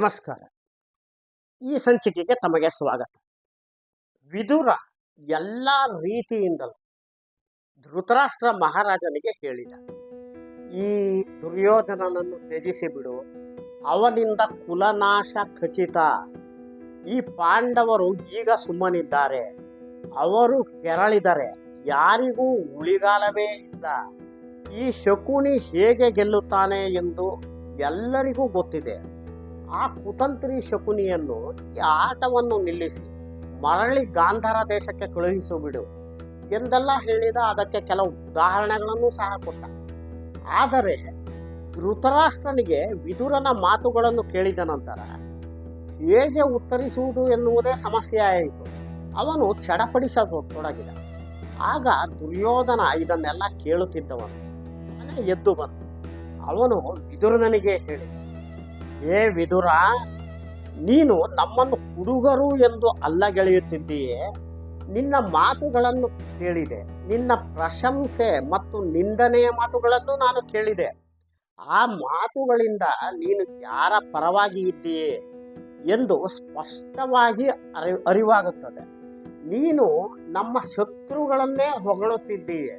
ನಮಸ್ಕಾರ. ಈ ಸಂಚಿಕೆಗೆ ತಮಗೆ ಸ್ವಾಗತ. ವಿದುರ ಎಲ್ಲ ರೀತಿಯಿಂದಲೂ ಧೃತರಾಷ್ಟ್ರ ಮಹಾರಾಜನಿಗೆ ಹೇಳಿದ. ಈ ದುರ್ಯೋಧನನನ್ನು ತ್ಯಜಿಸಿ ಬಿಡು ಅವನಿಂದ ಕುಲನಾಶ ಖಚಿತ. ಈ ಪಾಂಡವರು ಈಗ ಸುಮ್ಮನಿದ್ದಾರೆ. ಅವರು ಕೆರಳಿದರೆ ಯಾರಿಗೂ ಉಳಿಗಾಲವೇ ಇಲ್ಲ. ಈ ಶಕುನಿ ಹೇಗೆ ಗೆಲ್ಲುತ್ತಾನೆ ಎಂದು ಎಲ್ಲರಿಗೂ ಗೊತ್ತಿದೆ. ಆ ಕುತಂತ್ರಿ ಶಕುನಿಯನ್ನು ಈ ಆಟವನ್ನು ನಿಲ್ಲಿಸಿ ಮರಳಿ ಗಾಂಧಾರ ದೇಶಕ್ಕೆ ಕಳುಹಿಸು ಬಿಡು ಎಂದೆಲ್ಲ ಹೇಳಿದ ಅದಕ್ಕೆ ಕೆಲವು ಉದಾಹರಣೆಗಳನ್ನು ಸಹ ಕೊಟ್ಟ. ಆದರೆ ಧೃತರಾಷ್ಟ್ರನಿಗೆ ವಿದುರನ ಮಾತುಗಳನ್ನು ಕೇಳಿದ ನಂತರ ಹೇಗೆ ಉತ್ತರಿಸುವುದು ಎನ್ನುವುದೇ ಸಮಸ್ಯೆ ಆಯಿತು ಅವನು ಚಡಪಡಿಸತೊಡಗಿದ. ಆಗ ದುರ್ಯೋಧನ ಇದನ್ನೆಲ್ಲ ಕೇಳುತ್ತಿದ್ದವನು. ಎದ್ದು ಬಂದ. ಅವನು ವಿದುರನಿಗೆ ಹೇಳಿದ. ಏ ವಿದುರ, ನೀನು ನಮ್ಮನ್ನು ಹುಡುಗರು ಎಂದು ಅಲ್ಲಗೆಳೆಯುತ್ತಿದ್ದೀಯೇ? ನಿನ್ನ ಮಾತುಗಳನ್ನು ಕೇಳಿದೆ, ನಿನ್ನ ಪ್ರಶಂಸೆ ಮತ್ತು ನಿಂದನೆಯ ಮಾತುಗಳನ್ನು ನಾನು ಕೇಳಿದೆ. ಆ ಮಾತುಗಳಿಂದ ನೀನು ಯಾರ ಪರವಾಗಿ ಇದ್ದೀಯೇ ಎಂದು ಸ್ಪಷ್ಟವಾಗಿ ಅರಿ ಅರಿವಾಗುತ್ತದೆ. ನೀನು ನಮ್ಮ ಶತ್ರುಗಳನ್ನೇ ಹೊಗಳುತ್ತಿದ್ದೀಯೆ.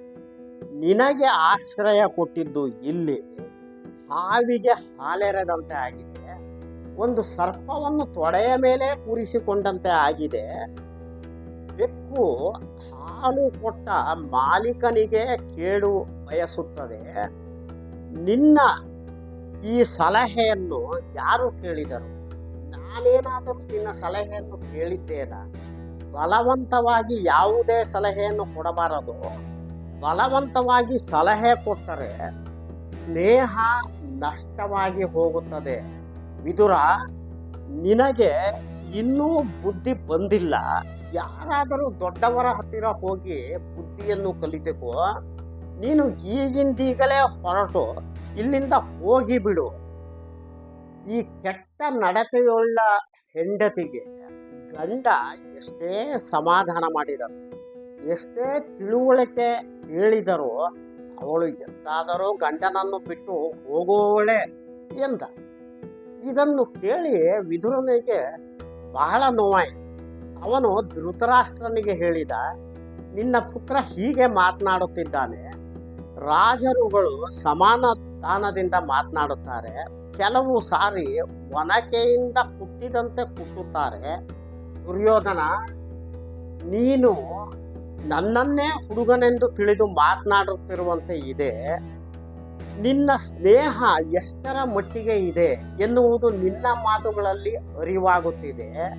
ನಿನಗೆ ಆಶ್ರಯ ಕೊಟ್ಟಿದ್ದು ಇಲ್ಲಿ, ಹಾವಿಗೆ ಹಾಲೆರೆದಂತೆ ಆಗಿದೆ. ಒಂದು ಸರ್ಪವನ್ನು ತೊಡೆಯ ಮೇಲೆ ಕೂರಿಸಿಕೊಂಡಂತೆ ಆಗಿದೆ. ಬೆಕ್ಕು ಹಾಲು ಕೊಟ್ಟ ಮಾಲೀಕನಿಗೆ ಕೇಡು ಬಯಸುತ್ತದೆ. ನಿನ್ನ ಈ ಸಲಹೆಯನ್ನು ಯಾರು ಕೇಳಿದರು? ನಾನೇನಾದರೂ ನಿನ್ನ ಸಲಹೆಯನ್ನು ಕೇಳಿದ್ದೇನ? ಬಲವಂತವಾಗಿ ಯಾವುದೇ ಸಲಹೆಯನ್ನು ಕೊಡಬಾರದು. ಬಲವಂತವಾಗಿ ಸಲಹೆ ಕೊಟ್ಟರೆ ಸ್ನೇಹ ನಷ್ಟವಾಗಿ ಹೋಗುತ್ತದೆ. ವಿದುರ, ನಿನಗೆ ಇನ್ನೂ ಬುದ್ಧಿ ಬಂದಿಲ್ಲ. ಯಾರಾದರೂ ದೊಡ್ಡವರ ಹತ್ತಿರ ಹೋಗಿ ಬುದ್ಧಿಯನ್ನು ಕಲಿತಕ್ಕು ನೀನು ಈಗಿಂದೀಗಲೇ ಹೊರಟು. ಇಲ್ಲಿಂದ ಹೋಗಿ ಬಿಡು. ಈ ಕೆಟ್ಟ ನಡತೆಯುಳ್ಳ ಹೆಂಡತಿಗೆ ಗಂಡ ಎಷ್ಟೇ ಸಮಾಧಾನ ಮಾಡಿದರು, ಎಷ್ಟೇ ತಿಳುವಳಿಕೆ ಹೇಳಿದರೂ, ಅವಳು ಎಂತಾದರೂ ಗಂಡನನ್ನು ಬಿಟ್ಟು ಹೋಗುವವಳೆ ಎಂದ. ಇದನ್ನು ಕೇಳಿ ವಿದುರನಿಗೆ ಬಹಳ ನೋವಾಯಿತು ಅವನು ಧೃತರಾಷ್ಟ್ರನಿಗೆ ಹೇಳಿದ, ನಿನ್ನ ಪುತ್ರ ಹೀಗೆ ಮಾತನಾಡುತ್ತಿದ್ದಾನೆ. ರಾಜರುಗಳು ಸಮಾನತಾನದಿಂದ ಮಾತನಾಡುತ್ತಾರೆ. ಕೆಲವು ಸಾರಿ ಒನಕೆಯಿಂದ ಕುಟ್ಟಿದಂತೆ ಕುಟ್ಟುತ್ತಾರೆ ದುರ್ಯೋಧನ, ನೀನು ನನ್ನನ್ನೇ ಹುಡುಗನೆಂದು ತಿಳಿದು ಮಾತನಾಡುತ್ತಿರುವಂತೆ ಇದೆ. ನಿನ್ನ ಸ್ನೇಹ ಎಷ್ಟರ ಮಟ್ಟಿಗೆ ಇದೆ ಎನ್ನುವುದು ನಿನ್ನ ಮಾತುಗಳಲ್ಲಿ ಅರಿವಾಗುತ್ತಿದೆ.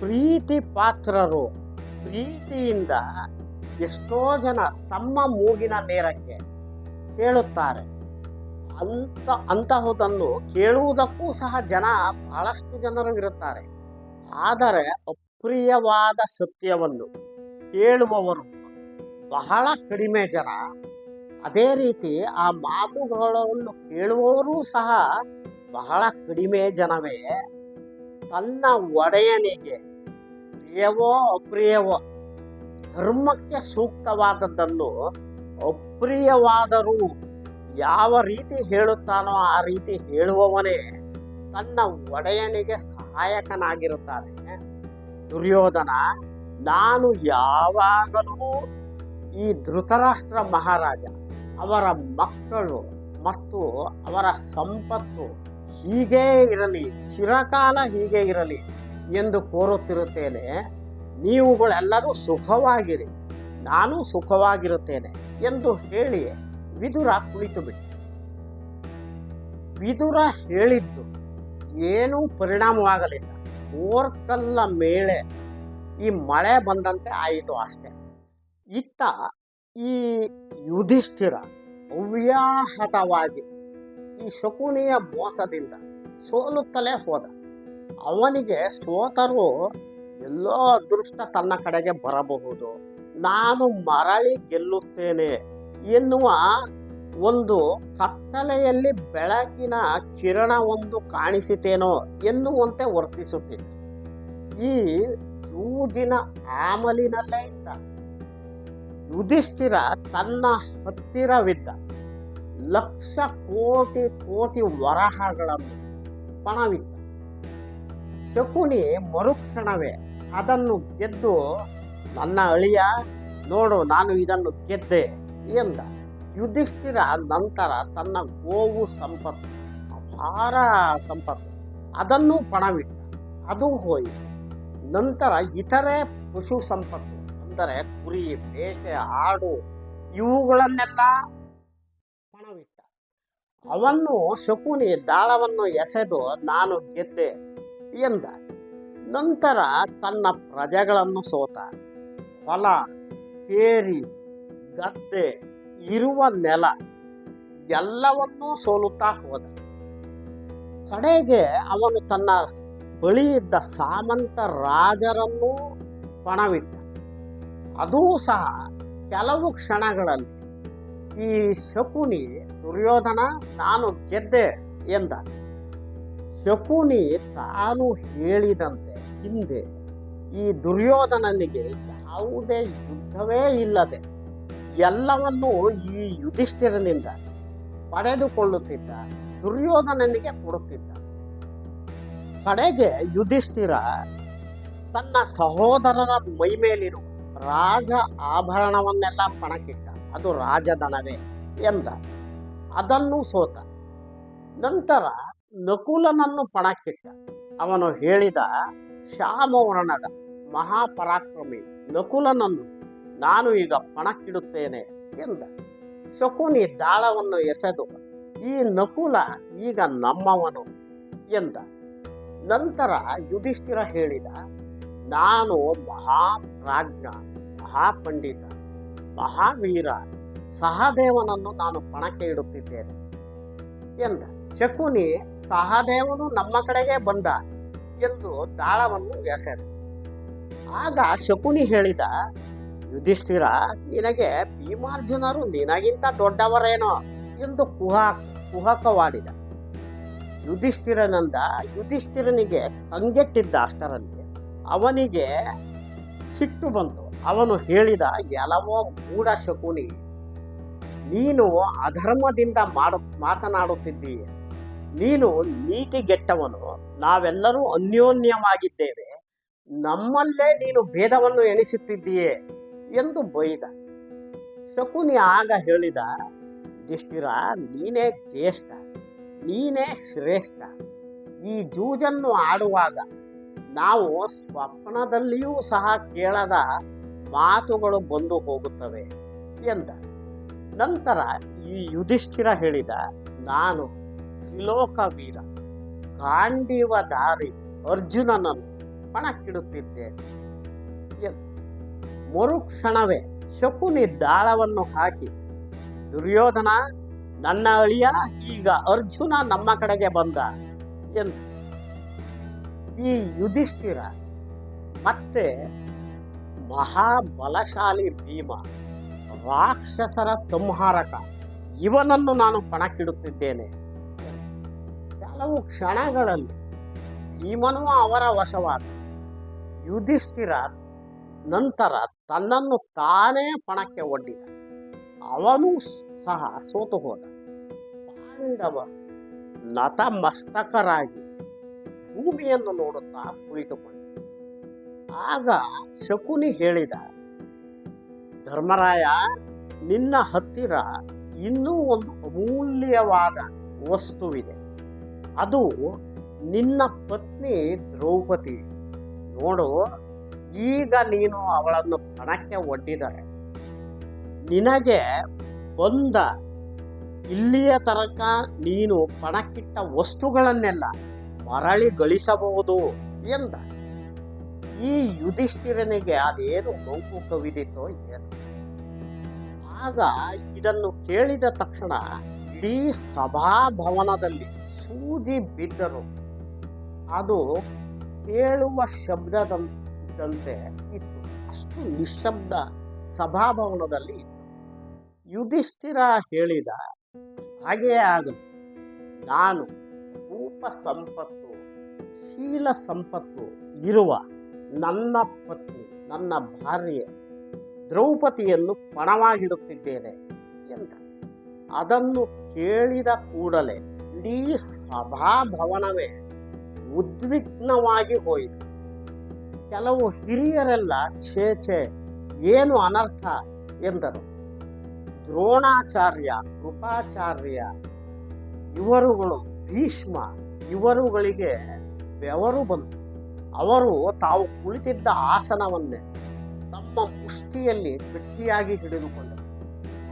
ಪ್ರೀತಿ ಪಾತ್ರರು ಪ್ರೀತಿಯಿಂದ ಎಷ್ಟೋ ಜನ ತಮ್ಮ ಮೂಗಿನ ನೇರಕ್ಕೆ ಕೇಳುತ್ತಾರೆ ಅಂತ, ಅಂತಹುದನ್ನು ಕೇಳುವುದಕ್ಕೂ ಸಹ ಜನ ಬಹಳಷ್ಟು ಜನರು ಇರುತ್ತಾರೆ. ಆದರೆ ಅಪ್ರಿಯವಾದ ಸತ್ಯವನ್ನು ಕೇಳುವವರು ಬಹಳ ಕಡಿಮೆ ಜನ. ಅದೇ ರೀತಿ ಆ ಮಾತುಗಳನ್ನು ಕೇಳುವವರು ಸಹ ಬಹಳ ಕಡಿಮೆ ಜನವೇ. ತನ್ನ ಒಡೆಯನಿಗೆ ಪ್ರಿಯವೋ ಅಪ್ರಿಯವೋ ಧರ್ಮಕ್ಕೆ ಸೂಕ್ತವಾದದ್ದನ್ನು ಅಪ್ರಿಯವಾದರೂ ಯಾವ ರೀತಿ ಹೇಳುತ್ತಾನೋ ಆ ರೀತಿ ಹೇಳುವವನೇ ತನ್ನ ಒಡೆಯನಿಗೆ ಸಹಾಯಕನಾಗಿರುತ್ತಾನೆ. ದುರ್ಯೋಧನ, ನಾನು ಯಾವಾಗಲೂ ಈ ಧೃತರಾಷ್ಟ್ರ ಮಹಾರಾಜ ಅವರ ಮಕ್ಕಳು ಮತ್ತು ಅವರ ಸಂಪತ್ತು ಹೀಗೇ ಇರಲಿ, ಚಿರಕಾಲ ಹೀಗೆ ಇರಲಿ ಎಂದು ಕೋರುತ್ತಿರುತ್ತೇನೆ. ನೀವುಗಳೆಲ್ಲರೂ ಸುಖವಾಗಿರಿ, ನಾನು ಸುಖವಾಗಿರುತ್ತೇನೆ ಎಂದು ಹೇಳಿ ವಿದುರ ಕುಳಿತು ಬಿಟ್ಟು ವಿದುರ ಹೇಳಿದ್ದು ಏನೂ ಪರಿಣಾಮವಾಗಲಿಲ್ಲ. ಓರ್ಕಲ್ಲ ಮೇಳೆ ಈ ಮಳೆ ಬಂದಂತೆ ಆಯಿತು ಅಷ್ಟೆ. ಇತ್ತ ಈ ಯುಧಿಷ್ಠಿರ ಅವ್ಯಾಹತವಾಗಿ ಈ ಶಕುನಿಯ ಮೋಸದಿಂದ ಸೋಲುತ್ತಲೇ ಹೋದ. ಅವನಿಗೆ ಸೋತರು ಎಲ್ಲೋ ಅದೃಷ್ಟ ತನ್ನ ಕಡೆಗೆ ಬರಬಹುದು. ನಾನು ಮರಳಿ ಗೆಲ್ಲುತ್ತೇನೆ ಎನ್ನುವ ಒಂದು ಕತ್ತಲೆಯಲ್ಲಿ ಬೆಳಕಿನ ಕಿರಣ ಒಂದು ಕಾಣಿಸಿತೇನೋ ಎನ್ನುವಂತೆ ವರ್ತಿಸುತ್ತಿದೆ ಈ ಜೂಜಿನ ಆಮಲಿನಲ್ಲೇ ಇದ್ದ. ಯುಧಿಷ್ಠಿರ ತನ್ನ ಹತ್ತಿರವಿದ್ದ ಲಕ್ಷ ಕೋಟಿ ಕೋಟಿ ವರಹಗಳನ್ನು ಪಣವಿದ್ದ ಶಕುನಿ ಮರುಕ್ಷಣವೇ ಅದನ್ನು ಗೆದ್ದು, ನನ್ನ ಅಳಿಯ, ನೋಡು, ನಾನು ಇದನ್ನು ಗೆದ್ದೆ ಎಂದ. ಯುಧಿಷ್ಠಿರ ನಂತರ ತನ್ನ ಗೋವು ಸಂಪತ್ತು, ಅಪಾರ ಸಂಪತ್ತು, ಅದನ್ನು ಪಣವಿಟ್ಟ. ಅದು ಹೋಯಿತು. ನಂತರ ಇತರೆ ಪಶು ಸಂಪತ್ತು ಅಂದರೆ ಕುರಿ, ಮೇಕೆ, ಆಡು, ಇವುಗಳನ್ನೆಲ್ಲ ಪಣವಿಟ್ಟ ಅವನ್ನು ಶಕುನಿ ದಾಳವನ್ನು ಎಸೆದು ನಾನು ಗೆದ್ದೆ ಎಂದ ನಂತರ ತನ್ನ ಪ್ರಜೆಗಳನ್ನು ಸೋತ ಹೊಲ, ಕೇರಿ, ಗದ್ದೆ, ಇರುವ ನೆಲ ಎಲ್ಲವನ್ನೂ ಸೋಲುತ್ತಾ ಹೋದ. ಕಡೆಗೆ ಅವನು ತನ್ನ ಬಳಿ ಇದ್ದ ಸಾಮಂತ ರಾಜರನ್ನು ಪಣವಿಟ್ಟ ಅದೂ ಸಹ ಕೆಲವು ಕ್ಷಣಗಳಲ್ಲಿ ಈ ಶಕುನಿ ದುರ್ಯೋಧನ ನಾನು ಗೆದ್ದೆ ಎಂದ. ಶಕುನಿ ತಾನು ಹೇಳಿದಂತೆ ಹಿಂದೆ ಈ ದುರ್ಯೋಧನನಿಗೆ ಯಾವುದೇ ಯುದ್ಧವೇ ಇಲ್ಲದೆ ಎಲ್ಲವನ್ನೂ ಈ ಯುಧಿಷ್ಠಿರನಿಂದ ಪಡೆದುಕೊಳ್ಳುತ್ತಿದ್ದ, ದುರ್ಯೋಧನನಿಗೆ ಕೊಡುತ್ತಿದ್ದ. ಕಡೆಗೆ ಯುಧಿಷ್ಠಿರ ತನ್ನ ಸಹೋದರರ ಮೈಮೇಲಿರುವ ರಾಜ ಆಭರಣವನ್ನೆಲ್ಲ ಪಣಕ್ಕಿಟ್ಟ. ಅದು ರಾಜಧನವೇ ಎಂದ. ಅದನ್ನು ಸೋತ. ನಂತರ ನಕುಲನನ್ನು ಪಣಕ್ಕಿಟ್ಟ. ಅವನು ಹೇಳಿದ, ಶ್ಯಾಮವರ್ಣದ ಮಹಾಪರಾಕ್ರಮಿ ನಕುಲನನ್ನು ನಾನು ಈಗ ಪಣಕ್ಕಿಡುತ್ತೇನೆ ಎಂದ. ಶಕುನಿ ದಾಳವನ್ನು ಎಸೆದು, ಈ ನಕುಲ ಈಗ ನಮ್ಮವನು ಎಂದ. ನಂತರ ಯುಧಿಷ್ಠಿರ ಹೇಳಿದ, ನಾನು ಮಹಾಪ್ರಾಜ್ಞ. ಮಹಾಪಂಡಿತ, ಮಹಾವೀರ, ಸಹದೇವನನ್ನು ನಾನು ಪಣಕ್ಕೆ ಇಡುತ್ತಿದ್ದೇನೆ ಎಂದ. ಶಕುನಿ, ಸಹದೇವನು ನಮ್ಮ ಕಡೆಗೆ ಬಂದ ಎಂದು ದಾಳವನ್ನು ಎಸೆದ. ಆಗ ಶಕುನಿ ಹೇಳಿದ, ಯುಧಿಷ್ಠಿರ, ನಿನಗೆ ಭೀಮಾರ್ಜುನರು ನಿನಗಿಂತ ದೊಡ್ಡವರೇನೋ ಎಂದು ಕುಹ, ಕುಹಕವಾಡಿದ. ಯುಧಿಷ್ಠಿರನಂದ, ಯುಧಿಷ್ಠಿರನಿಗೆ ಕಂಗೆಟ್ಟಿದ್ದ ಅಷ್ಟರಲ್ಲಿ ಅವನಿಗೆ ಸಿಟ್ಟು ಬಂತು. ಅವನು ಹೇಳಿದ, ಎಲ್ಲವೋ ಮೂಢ ಶಕುನಿ, ನೀನು ಅಧರ್ಮದಿಂದ ಮಾಡು, ಮಾತನಾಡುತ್ತಿದ್ದೀಯ. ನೀನು ನೀತಿಗೆಟ್ಟವನು. ನಾವೆಲ್ಲರೂ ಅನ್ಯೋನ್ಯವಾಗಿದ್ದೇವೆ. ನಮ್ಮಲ್ಲೇ ನೀನು ಭೇದವನ್ನು ಎಣಿಸುತ್ತಿದ್ದೀಯೇ ಎಂದು ಬೈದ. ಶಕುನಿ ಆಗ ಹೇಳಿದ, ಯುಧಿಷ್ಠಿರ, ನೀನೇ ಜ್ಯೇಷ್ಠ, ನೀನೇ ಶ್ರೇಷ್ಠ. ಈ ಜೂಜನ್ನು ಆಡುವಾಗ ನಾವು ಸ್ವಪ್ನದಲ್ಲಿಯೂ ಸಹ ಕೇಳದ ಮಾತುಗಳು ಬಂದು ಹೋಗುತ್ತವೆ ಎಂದ. ನಂತರ ಈ ಯುಧಿಷ್ಠಿರ ಹೇಳಿದ, ನಾನು ತ್ರಿಲೋಕ ವೀರ ಗಾಂಡೀವ ದಾರಿ ಅರ್ಜುನನನ್ನು ಪಣಕ್ಕಿಡುತ್ತಿದ್ದೇನೆ. ಮರುಕ್ಷಣವೇ ಶಕುನಿ ದಾಳವನ್ನು ಹಾಕಿ, ದುರ್ಯೋಧನ, ನನ್ನ ಅಳಿಯ, ಈಗ ಅರ್ಜುನ ನಮ್ಮ ಕಡೆಗೆ ಬಂದ. ಎಂದ. ಈ ಯುಧಿಷ್ಠಿರ ಮತ್ತೆ ಮಹಾಬಲಶಾಲಿ ಭೀಮ, ರಾಕ್ಷಸರ ಸಂಹಾರಕ, ಇವನನ್ನು ನಾನು ಪಣಕ್ಕಿಡುತ್ತಿದ್ದೇನೆ ಕೆಲವು ಕ್ಷಣಗಳಲ್ಲಿ ಭೀಮನು ಅವರ ವಶವಾದ ಯುಧಿಷ್ಠಿರ ನಂತರ ತನ್ನನ್ನು ತಾನೇ ಪಣಕ್ಕೆ ಒಡ್ಡಿದ. ಅವನು ಸಹ ಸೋತು ಹೋದ. ಪಾಂಡವ ನತಮಸ್ತಕರಾಗಿ ಭೂಮಿಯನ್ನು ನೋಡುತ್ತಾ ಕುಳಿತುಕೊಂಡ. ಆಗ ಶಕುನಿ ಹೇಳಿದ, ಧರ್ಮರಾಯ, ನಿನ್ನ ಹತ್ತಿರ ಇನ್ನೂ ಒಂದು ಅಮೂಲ್ಯವಾದ ವಸ್ತುವಿದೆ. ಅದು ನಿನ್ನ ಪತ್ನಿ ದ್ರೌಪದಿ. ನೋಡು, ಈಗ ನೀನು ಅವಳನ್ನು ಪಣಕ್ಕೆ ಒಡ್ಡಿದರೆ, ನಿನಗೆ ಬಂದ ಇಲ್ಲಿಯ ತನಕ ನೀನು ಪಣಕ್ಕಿಟ್ಟ ವಸ್ತುಗಳನ್ನೆಲ್ಲ ಮರಳಿ ಗಳಿಸಬಹುದು ಎಂದ. ಈ ಯುಧಿಷ್ಠಿರನಿಗೆ ಅದೇನು ನೋವು ಕವಿದಿತೋ ಏನು? ಆಗ ಇದನ್ನು ಕೇಳಿದ ತಕ್ಷಣ ಇಡೀ ಸಭಾಭವನದಲ್ಲಿ ಸೂಜಿ ಬಿದ್ದರು. ಅದು ಕೇಳುವ ಶಬ್ದದಂತೆ ಇತ್ತು. ಅಷ್ಟು ನಿಶಬ್ದ ಸಭಾಭವನದಲ್ಲಿ ಯುಧಿಷ್ಠಿರ ಹೇಳಿದ ಹಾಗೆಯೇ ಆಗಲಿ. ನಾನು ರೂಪ ಸಂಪತ್ತು, ಶೀಲ ಸಂಪತ್ತು ಇರುವ ನನ್ನ ಪತ್ನಿ, ನನ್ನ ಭಾರ್ಯೆ ದ್ರೌಪದಿಯನ್ನು ಪಣವಾಗಿಡುತ್ತಿದ್ದೇನೆ ಎಂದ. ಅದನ್ನು ಕೇಳಿದ ಕೂಡಲೇ ಇಡೀ ಸಭಾಭವನವೇ ಉದ್ವಿಗ್ನವಾಗಿ ಹೋಯಿತು. ಕೆಲವು ಹಿರಿಯರೆಲ್ಲ ಛೇ ಛೇ, ಏನು ಅನರ್ಥ ಎಂದರು. ದ್ರೋಣಾಚಾರ್ಯ, ಕೃಪಾಚಾರ್ಯ, ಇವರುಗಳು ಭೀಷ್ಮ, ಇವರುಗಳಿಗೆ ಬೆವರು ಬಂತು. ಅವರು ತಾವು ಕುಳಿತಿದ್ದ ಆಸನವನ್ನೇ ತಮ್ಮ ಮುಷ್ಟಿಯಲ್ಲಿ ಗಟ್ಟಿಯಾಗಿ ಹಿಡಿದುಕೊಂಡರು.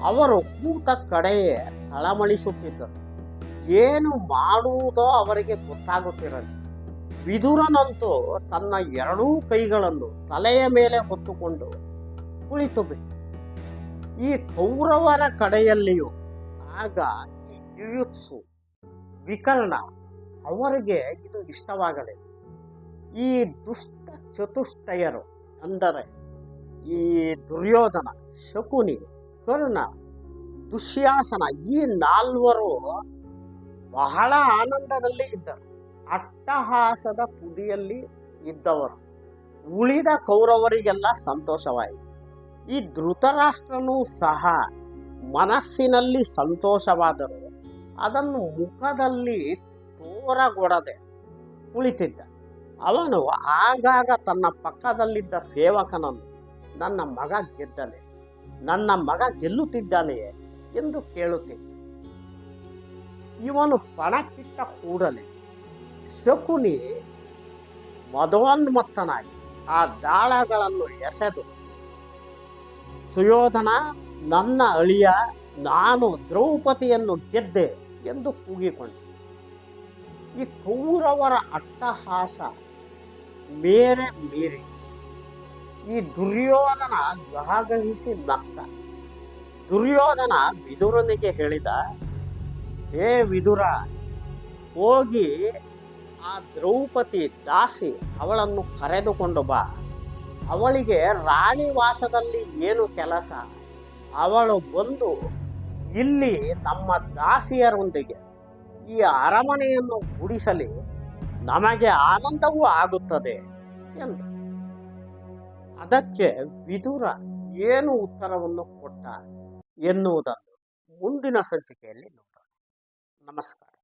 ಅವರು ಕೂತ ಕಡೆಯೇ ತಳಮಳಿಸುತ್ತಿದ್ದರು. ಏನು ಮಾಡುವುದೋ ಅವರಿಗೆ ಗೊತ್ತಾಗುತ್ತಿರಲಿಲ್ಲ. ವಿದುರನಂತೂ ತನ್ನ ಎರಡೂ ಕೈಗಳನ್ನು ತಲೆಯ ಮೇಲೆ ಹೊತ್ತುಕೊಂಡು ಕುಳಿತು ಬಿಟ್ಟು. ಈ ಕೌರವರ ಕಡೆಯಲ್ಲಿಯೂ ಆಗ ಈ ಯುಯುತ್ಸು ವಿಕರ್ಣ ಅವರಿಗೆ ಇದು ಇಷ್ಟವಾಗಲಿಲ್ಲ. ಈ ದುಷ್ಟ ಚತುಷ್ಟಯರು ಅಂದರೆ ಈ ದುರ್ಯೋಧನ, ಶಕುನಿ, ಕರ್ಣ ದುಶ್ಯಾಸನ ಈ ನಾಲ್ವರು ಬಹಳ ಆನಂದದಲ್ಲಿ ಇದ್ದರು. ಅಟ್ಟಹಾಸದ ಪುದಿಯಲ್ಲಿ ಇದ್ದವರು. ಉಳಿದ ಕೌರವರಿಗೆಲ್ಲ ಸಂತೋಷವಾಯಿತು. ಈ ಧೃತರಾಷ್ಟ್ರನೂ ಸಹ ಮನಸ್ಸಿನಲ್ಲಿ ಸಂತೋಷವಾದರೂ. ಅದನ್ನು ಮುಖದಲ್ಲಿ ತೋರಗೊಡದೆ ಕುಳಿತಿದ್ದ. ಅವನು ಆಗಾಗ ತನ್ನ ಪಕ್ಕದಲ್ಲಿದ್ದ ಸೇವಕನನ್ನು ನನ್ನ ಮಗ ಗೆದ್ದನೆ ನನ್ನ ಮಗ ಗೆಲ್ಲುತ್ತಿದ್ದಾನೆಯೇ ಎಂದು ಕೇಳುತ್ತೇನೆ. ಇವನು ಪಣಕ್ಕಿಟ್ಟ ಕೂಡಲೇ, ಶಕುನಿ, ಮದೋನ್ಮತ್ತನಾಗಿ ಆ ದಾಳಗಳನ್ನು ಎಸೆದು, ಸುಯೋಧನ, ನನ್ನ ಅಳಿಯ, ನಾನು ದ್ರೌಪದಿಯನ್ನು ಗೆದ್ದೆ ಎಂದು ಕೂಗಿಕೊಂಡೆ. ಈ ಕೌರವರ ಅಟ್ಟಹಾಸ ಮೇರೆ ಮೀರಿ. ಈ ದುರ್ಯೋಧನ ಗ್ರಹಗಹಿಸಿ ನಕ್ಕ ದುರ್ಯೋಧನ ವಿದುರನಿಗೆ ಹೇಳಿದ, ಹೇ ವಿದುರ, ಹೋಗಿ ಆ ದ್ರೌಪದಿ ದಾಸಿ ಅವಳನ್ನು ಕರೆದುಕೊಂಡು ಬಾ. ಅವಳಿಗೆ ರಾಣಿ ವಾಸದಲ್ಲಿ ಏನು ಕೆಲಸ? ಅವಳು ಬಂದು ಇಲ್ಲಿ ನಮ್ಮ ದಾಸಿಯರೊಂದಿಗೆ ಈ ಅರಮನೆಯನ್ನು ಗುಡಿಸಲಿ. ನಮಗೆ ಆನಂದವೂ ಆಗುತ್ತದೆ ಎಂದು. ಅದಕ್ಕೆ ವಿದುರ ಏನು ಉತ್ತರವನ್ನು ಕೊಟ್ಟ ಎನ್ನುವುದನ್ನು ಮುಂದಿನ ಸಂಚಿಕೆಯಲ್ಲಿ ನೋಡೋಣ. ನಮಸ್ಕಾರ.